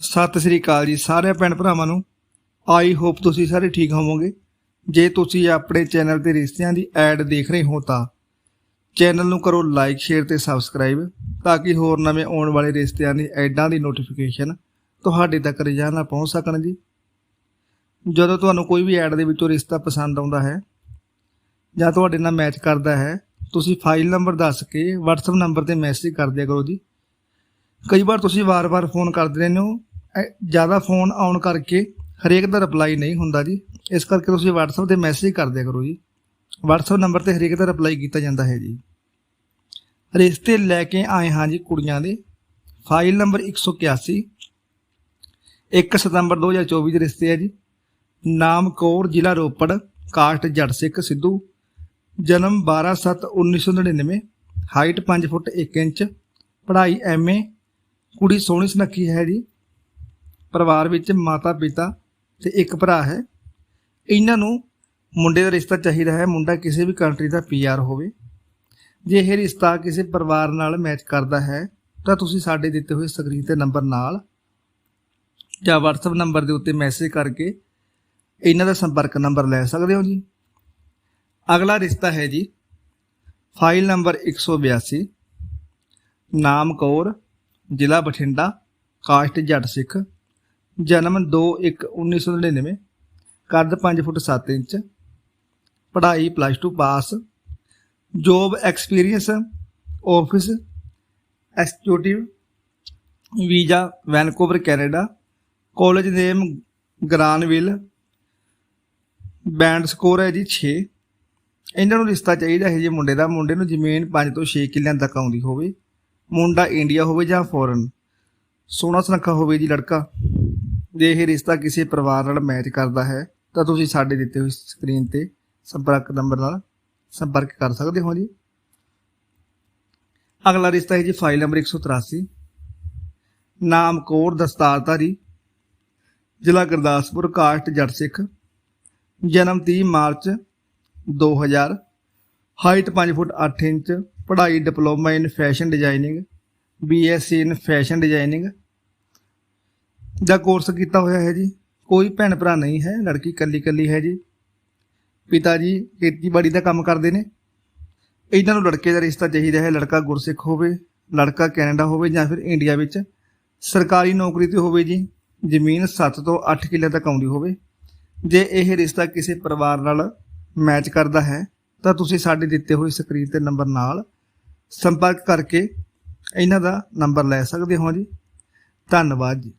ਸਤਿ ਸ੍ਰੀ ਅਕਾਲ ਜੀ ਸਾਰੇ ਭੈਣ ਭਰਾਵਾਂ ਨੂੰ। ਆਈ ਹੋਪ ਤੁਸੀਂ ਸਾਰੇ ਠੀਕ ਹੋਵੋਗੇ। ਜੇ ਤੁਸੀਂ ਆਪਣੇ ਚੈਨਲ ਤੇ ਰਿਸ਼ਤਿਆਂ ਦੀ ਐਡ ਦੇਖ ਰਹੇ ਹੋ ਤਾਂ ਚੈਨਲ ਨੂੰ ਕਰੋ ਲਾਈਕ, ਸ਼ੇਅਰ ਤੇ ਸਬਸਕ੍ਰਾਈਬ ਤਾਂ ਕਿ ਹੋਰ ਨਵੇਂ ਆਉਣ ਵਾਲੇ ਰਿਸ਼ਤਿਆਂ ਦੀ ਐਡਾਂ ਦੀ ਨੋਟੀਫਿਕੇਸ਼ਨ ਤੁਹਾਡੇ ਤੱਕ ਰੋਜ਼ਾਨਾ ਪਹੁੰਚ ਸਕਣ ਜੀ। ਜਦੋਂ ਤੁਹਾਨੂੰ ਕੋਈ ਵੀ ਐਡ ਦੇ ਵਿੱਚੋਂ ਰਿਸ਼ਤਾ ਪਸੰਦ ਆਉਂਦਾ ਹੈ ਜਾਂ ਤੁਹਾਡੇ ਨਾਲ ਮੈਚ ਕਰਦਾ ਹੈ, ਤੁਸੀਂ ਫਾਈਲ ਨੰਬਰ ਦੱਸ ਕੇ WhatsApp ਨੰਬਰ ਤੇ ਮੈਸੇਜ ਕਰ ਦਿਆ ਕਰੋ ਜੀ। ਕਈ ਵਾਰ ਤੁਸੀਂ ਵਾਰ-ਵਾਰ ਫੋਨ ਕਰਦੇ ਰਹਿੰਦੇ ਹੋ ਜ਼ਿਆਦਾ ਫੋਨ ਆਉਣ ਕਰਕੇ ਹਰੇਕ ਦਾ ਰਿਪਲਾਈ ਨਹੀਂ ਹੁੰਦਾ ਜੀ। ਇਸ ਕਰਕੇ ਤੁਸੀਂ WhatsApp ਤੇ ਮੈਸੇਜ ਕਰ ਦਿਆ ਕਰੋ ਜੀ। WhatsApp ਨੰਬਰ ਤੇ ਹਰੇਕ ਦਾ ਰਿਪਲਾਈ ਕੀਤਾ ਜਾਂਦਾ ਹੈ ਜੀ। ਰਿਸ਼ਤੇ ਲੈ ਕੇ ਆਏ ਹਾਂ ਜੀ ਕੁੜੀਆਂ ਦੇ। ਫਾਈਲ ਨੰਬਰ 181 1 ਸਤੰਬਰ 2024 ਦੇ ਰਿਸ਼ਤੇ ਹੈ ਜੀ। ਨਾਮ ਕੌਰ, ਜ਼ਿਲ੍ਹਾ ਰੋਪੜ ਕਾਸਟ ਜੱਟ ਸਿੱਖ ਸਿੱਧੂ। ਜਨਮ 12/7/1999 ਹਾਈਟ 5 ਫੁੱਟ 1 ਇੰਚ। ਪੜ੍ਹਾਈ ਐਮਏ ਕੁੜੀ ਸੋਹਣੀ ਸੁਨੱਖੀ ਹੈ ਜੀ। ਪਰਿਵਾਰ ਵਿੱਚ ਮਾਤਾ ਪਿਤਾ ਤੇ ਇੱਕ ਭਰਾ ਹੈ। ਇਹਨਾਂ ਨੂੰ ਮੁੰਡੇ ਦਾ ਰਿਸ਼ਤਾ ਚਾਹੀਦਾ ਹੈ। ਮੁੰਡਾ ਕਿਸੇ ਵੀ ਕੰਟਰੀ ਦਾ ਪੀਆਰ ਹੋਵੇ। ਜੇ ਇਹ ਰਿਸ਼ਤਾ ਕਿਸੇ ਪਰਿਵਾਰ ਨਾਲ ਮੈਚ ਕਰਦਾ ਹੈ, ਤਾਂ ਤੁਸੀਂ ਸਾਡੇ ਦਿੱਤੇ ਹੋਏ ਸਕਰੀਨ ਤੇ ਨੰਬਰ ਨਾਲ ਜਾਂ WhatsApp ਨੰਬਰ ਦੇ ਉੱਤੇ ਮੈਸੇਜ ਕਰਕੇ ਇਹਨਾਂ ਦਾ ਸੰਪਰਕ ਨੰਬਰ ਲੈ ਸਕਦੇ ਹੋ ਜੀ। ਅਗਲਾ ਰਿਸ਼ਤਾ ਹੈ ਜੀ। ਫਾਈਲ ਨੰਬਰ 182 ਨਾਮ ਕੌਰ, ਜ਼ਿਲ੍ਹਾ ਬਠਿੰਡਾ ਕਾਸਟ ਜੱਟ ਸਿੱਖ। ਜਨਮ 2/1/1999 ਕੱਦ 5 ਫੁੱਟ 7 ਇੰਚ, ਪੜ੍ਹਾਈ plus 2 pass job experience office executive visa Vancouver Canada college name Granville band score ਹੈ ਜੀ 6 ਇਹਨਾਂ ਨੂੰ ਰਿਸ਼ਤਾ ਚਾਹੀਦਾ ਹੈ ਜੀ ਮੁੰਡੇ ਦਾ, ਮੁੰਡੇ ਨੂੰ ਜ਼ਮੀਨ 5 ਤੋਂ 6 ਕਿੱਲਿਆਂ ਤੱਕ ਆਉਂਦੀ ਹੋਵੇ, ਮੁੰਡਾ ਇੰਡੀਆ ਹੋਵੇ ਜਾਂ ਫੋਰਨ ਸੋਹਣਾ ਸੁਨੱਖਾ ਹੋਵੇ ਜੀ ਲੜਕਾ। ਜੇ ਇਹ ਰਿਸ਼ਤਾ ਕਿਸੇ ਪਰਿਵਾਰ ਨਾਲ ਮੈਚ ਕਰਦਾ ਹੈ, ਤਾਂ ਤੁਸੀਂ ਸਾਡੇ ਦਿੱਤੇ ਹੋਏ ਸਕਰੀਨ ਤੇ ਸੰਪਰਕ ਨੰਬਰ ਨਾਲ ਸੰਪਰਕ ਕਰ ਸਕਦੇ ਹੋ ਜੀ। ਅਗਲਾ ਰਿਸ਼ਤਾ ਹੈ ਜੀ ਫਾਈਲ ਨੰਬਰ 183 ਨਾਮ ਕੌਰ ਦਸਤਾਰਧਾਰੀ ਜ਼ਿਲ੍ਹਾ ਗੁਰਦਾਸਪੁਰ, ਕਾਸਟ, ਜੱਟ ਸਿੱਖ। ਜਨਮ 30 ਮਾਰਚ 2000 ਹਾਈਟ 5 ਫੁੱਟ 8 ਇੰਚ। ਪੜ੍ਹਾਈ diploma in fashion designing BSc in fashion designing the course ਕੀਤਾ ਹੋਇਆ ਹੈ ਜੀ, ਕੋਈ ਭੈਣ ਭਰਾ ਨਹੀਂ ਹੈ, ਲੜਕੀ ਇਕੱਲੀ ਇਕੱਲੀ ਹੈ ਜੀ। ਪਿਤਾ ਜੀ ਖੇਤੀਬਾੜੀ ਦਾ ਕੰਮ ਕਰਦੇ ਨੇ। ਇਹਨਾਂ ਨੂੰ ਲੜਕੇ ਦਾ ਰਿਸ਼ਤਾ ਚਾਹੀਦਾ ਹੈ, ਲੜਕਾ ਗੁਰਸਿੱਖ ਹੋਵੇ, ਲੜਕਾ ਕੈਨੇਡਾ ਹੋਵੇ ਜਾਂ ਫਿਰ ਇੰਡੀਆ ਵਿੱਚ ਸਰਕਾਰੀ ਨੌਕਰੀ ਤੇ ਹੋਵੇ ਜੀ, ਜ਼ਮੀਨ 7 ਤੋਂ 8 ਕਿੱਲੇ ਤੱਕ ਆਉਂਦੀ ਹੋਵੇ। ਜੇ ਇਹ ਰਿਸ਼ਤਾ ਕਿਸੇ ਪਰਿਵਾਰ ਨਾਲ ਮੈਚ ਕਰਦਾ ਹੈ, ਤਾਂ ਤੁਸੀਂ ਸਾਡੇ ਦਿੱਤੇ ਹੋਏ ਸਕਰੀਨ ਤੇ ਨੰਬਰ ਨਾਲ ਸੰਪਰਕ ਕਰਕੇ ਇਹਨਾਂ ਦਾ ਨੰਬਰ ਲੈ ਸਕਦੇ ਹੋ ਜੀ। ਧੰਨਵਾਦ ਜੀ।